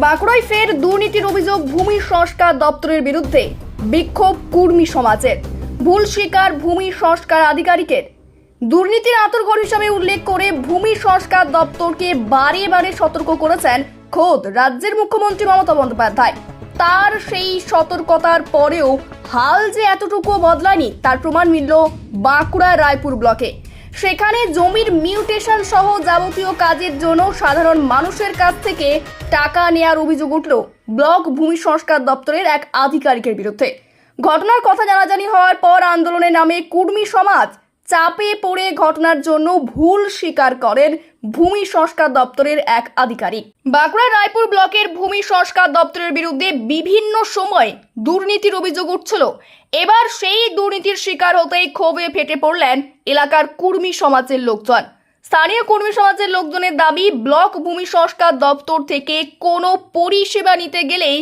বাঁকুড়ায় ফের দুর্নীতির অভিযোগ ভূমি সংস্কার দপ্তরের বিরুদ্ধে। বিক্ষোভ কুর্মী সমাজের। ভুল স্বীকার ভূমি সংস্কার আধিকারিকের। দুর্নীতির আতরঘর হিসাবে উল্লেখ করে ভূমি সংস্কার দপ্তরকে বারে বারে সতর্ক করেছেন খোদ রাজ্যের মুখ্যমন্ত্রী মমতা বন্দ্যোপাধ্যায়। তার সেই সতর্কতার পরেও হাল যে এতটুকু বদলায়নি, তার প্রমাণ মিলল বাঁকুড়া রায়পুর ব্লকে। সেখানে জমির মিউটেশন সহ যাবতীয় কাজের জন্য সাধারণ মানুষের কাছ থেকে টাকা নেয়ার অভিযোগ উঠল ব্লক ভূমি সংস্কার দপ্তরের এক আধিকারিকের বিরুদ্ধে। ঘটনার কথা জানাজানি হওয়ার পর আন্দোলনের নামে কুর্মী সমাজ। চাপে পড়ে ঘটনার জন্য ভুল স্বীকার করেন ভূমি সংস্কার দপ্তরের এক আধিকারিক। বাঁকুড়া রায়পুর ব্লকের ভূমি সংস্কার দপ্তরের বিরুদ্ধে বিভিন্ন সময় দুর্নীতির অভিযোগ উঠছিল। এবার সেই দুর্নীতির শিকার হতেই ক্ষোভে ফেটে পড়লেন এলাকার কুর্মী সমাজের লোকজন। স্থানীয় কর্মী সমাজের লোকজনের দাবি, ব্লক ভূমি সংস্কার দপ্তর থেকে কোনো পরিষেবা নিতে গেলেই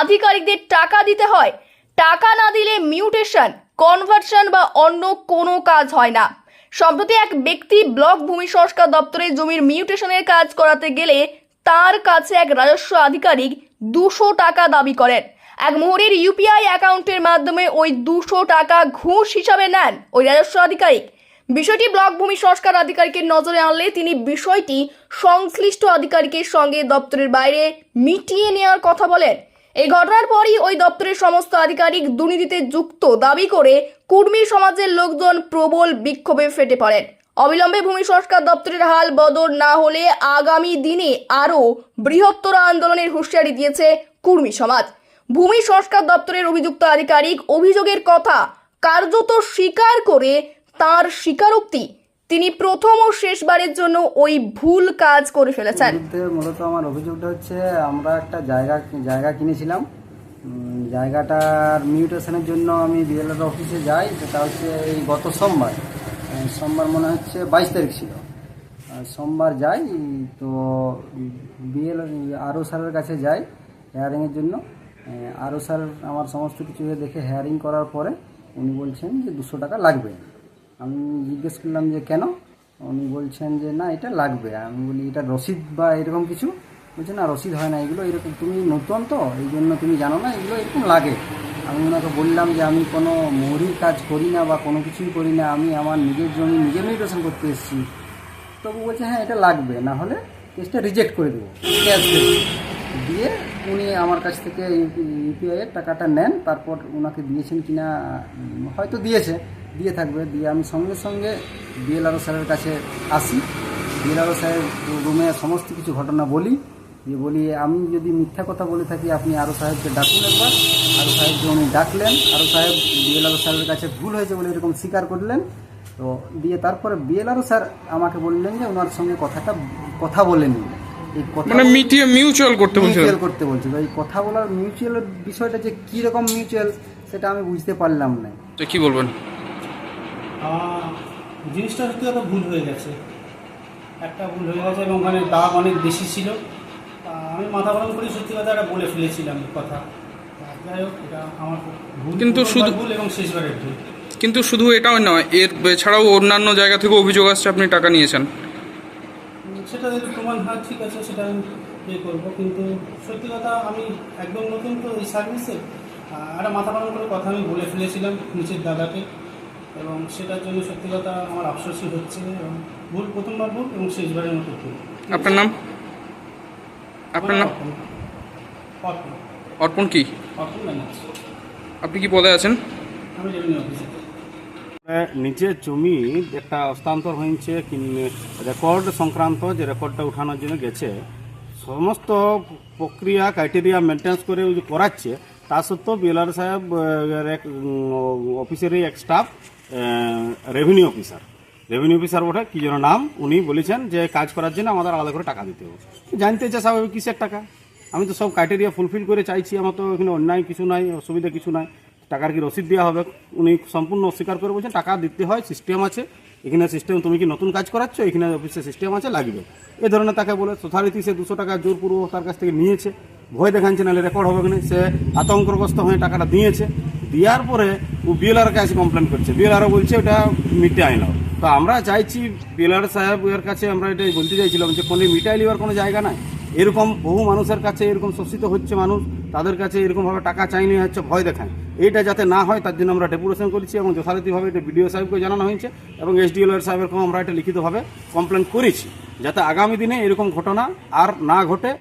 আধিকারিকদের টাকা দিতে হয়। টাকা না দিলে মিউটেশন কনভার্সন বা অন্য কোনো কাজ হয় না। সম্প্রতি এক ব্যক্তি ব্লক ভূমি সংস্কার দপ্তরে জমির মিউটেশনের কাজ করাতে গেলে তার কাছে এক রাজস্ব আধিকারিক দুশো টাকা দাবি করেন। এক মোহরের ইউপিআই অ্যাকাউন্টের মাধ্যমে ওই দুশো টাকা ঘুষ হিসাবে নেন ওই রাজস্ব আধিকারিক। বিষয়টি ব্লক ভূমি সংস্কার আধিকারিকের নজরে আনলে তিনি বিষয়টি সংশ্লিষ্ট আধিকারিকের সঙ্গে দপ্তরের বাইরে মিটিয়ে নেওয়ার কথা বলেন। এই ঘটনার পরই ওই দপ্তরের সমস্ত আধিকারিক দুর্নীতিতে যুক্ত দাবি করে কুর্মী সমাজের লোকজন প্রবল বিক্ষোভে ফেটে পড়েন। অবিলম্বে ভূমি সংস্কার দপ্তরের হাল বদল না হলে আগামী দিনে আরও বৃহত্তর আন্দোলনের হুঁশিয়ারি দিয়েছে কুর্মী সমাজ। ভূমি সংস্কার দপ্তরের অভিযুক্ত আধিকারিক অভিযোগের কথা কার্যত স্বীকার করে তার স্বীকারোক্তি তিনি প্রথম ও শেষবারের জন্য ওই ভুল কাজ করে ফেলেছেন। মূলত আমার অভিযোগটা হচ্ছে, আমরা একটা জায়গা জায়গা কিনেছিলাম। জায়গাটার মিউটেশনের জন্য আমি বিএলআর অফিসে যাই, সেটা হচ্ছে এই গত সোমবার। সোমবার মনে হচ্ছে বাইশ তারিখ ছিল। সোমবার যাই, তো বিএল আরও স্যারের কাছে যাই হেয়ারিংয়ের জন্য। আরও স্যার আমার সমস্ত কিছু দেখে হেয়ারিং করার পরে উনি বলছেন যে দুশো টাকা লাগবে। আমি জিজ্ঞেস করলাম যে কেন? উনি বলছেন যে, না, এটা লাগবে। আমি বলি, এটা রসিদ বা এরকম কিছু? বলছে, না, রসিদ হয় না, এগুলো এরকম, তুমি নতুন তো, এই জন্য তুমি জানো না, এগুলো এরকম লাগে। আমি ওনাকে বললাম যে, আমি কোনো মৌরির কাজ করি না বা কোনো কিছুই করি না, আমি আমার নিজের জমি নিজে মিউটেশন করতে এসেছি। তবু বলছে হ্যাঁ এটা লাগবে, না হলে কেসটা রিজেক্ট করে দেবো। দিয়ে উনি আমার কাছ থেকে ইউপিআই এর টাকাটা নেন, তারপর ওনাকে দিয়েছেন কিনা, হয়তো দিয়েছে। দিয়ে থাকবে দিয়ে আমি সঙ্গে সঙ্গে বিএলআরও স্যারের কাছে আসি। বিএলআরও স্যারের রুমে সমস্ত কিছু ঘটনা বলি দিয়ে বলি আমি যদি মিথ্যা কথা বলে থাকি আপনি আরও সাহেবকে ডাকুন একবার। আরও সাহেবকে উনি ডাকলেন আরও সাহেব বিএলআরও স্যারের কাছে ভুল হয়েছে বলে এরকম স্বীকার করলেন। তো দিয়ে তারপরে বিএলআরও স্যার আমাকে বললেন যে ওনার সঙ্গে কথাটা কথা বলে নিন মানে মিটিয়ে মিউচুয়াল করতে মিউচুয়াল করতে বলছিল। এই কথা বলার মিউচুয়াল বিষয়টা যে কী রকম মিউচুয়াল সেটা আমি বুঝতে পারলাম না। তো কি বলবেন? জিনিসটা সত্যি কথা ভুল হয়ে গেছে। একটা ভুল হয়ে গেছে এবং ওখানে দাগ অনেক বেশি ছিল। আমি মাথা গরম করে সত্যি কথা একটা বলে ফেলেছিলাম কথা। যাই হোক এটা আমার ভুল কিন্তু শুধু- ভুল এবং শেষবারের ভুল। কিন্তু শুধু এটাও নয় এর ছাড়াও অন্যান্য জায়গা থেকে অভিযোগ আসছে আপনি টাকা নিয়েছেন। সেটা যদি প্রমাণ হয় ঠিক আছে সেটা আমি ইয়ে করব। কিন্তু সত্যি কথা আমি একদম নতুন তো এই সার্ভিসে একটা মাথা গরম করে কথা আমি বলে ফেলেছিলাম নিচের দাদাকে। এবং সেটার জন্য সত্যি কথা আমার আফসোসই হচ্ছে এবং ভুল প্রথমবার ভুল এবং শেষবারের মতো ভুল আপনার নাম? আপনার নাম? অর্পণ। অর্পণ। কি? অর্পণ ব্যানার্জি। আপনি কি পদে আছেন? আমি রেভিনিউ অফিসার নিজের জমি একটা হস্তান্তর হয়েছে রেকর্ড সংক্রান্ত যে রেকর্ডটা উঠানোর জন্য গেছে সমস্ত প্রক্রিয়া ক্রাইটেরিয়া মেনটেন্স করে করাচ্ছে তা সত্ত্বেও বিএলআর সাহেব অফিসেরই এক staff revenue officer revenue officer ওঠে কি যেন নাম, উনি বলেছেন যে কাজ করার জন্য আমাদের আলাদা করে টাকা দিতে হবে। জানতে চাই স্বাভাবিক, কিসের টাকা? আমি তো সব ক্রাইটেরিয়া ফুলফিল করে চাইছি, আমার তো এখানে অন্যায় কিছু নাই, অসুবিধা কিছু নাই। টাকার কি রসিদ দেওয়া হবে? উনি সম্পূর্ণ অস্বীকার করে বলছেন, টাকা দিতে হয় সিস্টেম আছে। এখানে সিস্টেম তুমি কি নতুন কাজ করাচ্ছ? এখানে অফিসে সিস্টেম আছে, লাগবে। এ ধরনের তাকে বলে যথারীতি সে দুশো টাকা জোরপূর্বক তার কাছ থেকে নিয়েছে। ভয় দেখাচ্ছে, নাহলে রেকর্ড হবে না। সে আতঙ্কগ্রস্ত হয়ে টাকাটা দিয়েছে। দেওয়ার পরে ও বিএলআর কাছে কমপ্লেন করছে। বিএলআরও বলছে ওটা মিটে আইনাও তো আমরা চাইছি বিএলআর সাহেব এর কাছে আমরা এটাই বলতে চাইছিলাম যে কোনো মিটাই নেওয়ার কোনো জায়গা নাই। এরকম বহু মানুষের কাছে এরকম শোষিত হচ্ছে মানুষ, তাদের কাছে এরকমভাবে টাকা চাইনি, হচ্ছে ভয় দেখায়। এইটা যাতে না হয়, তার জন্য আমরা ডেপুটেশন করেছি এবং যথারীতিভাবে এটা বিডিও সাহেবকে জানানো হয়েছে এবং এসডিএল সাহেবেরকেও আমরা এটা লিখিতভাবে কমপ্লেন করেছি। যাতে আগামী দিনে এরকম ঘটনা আর না ঘটে।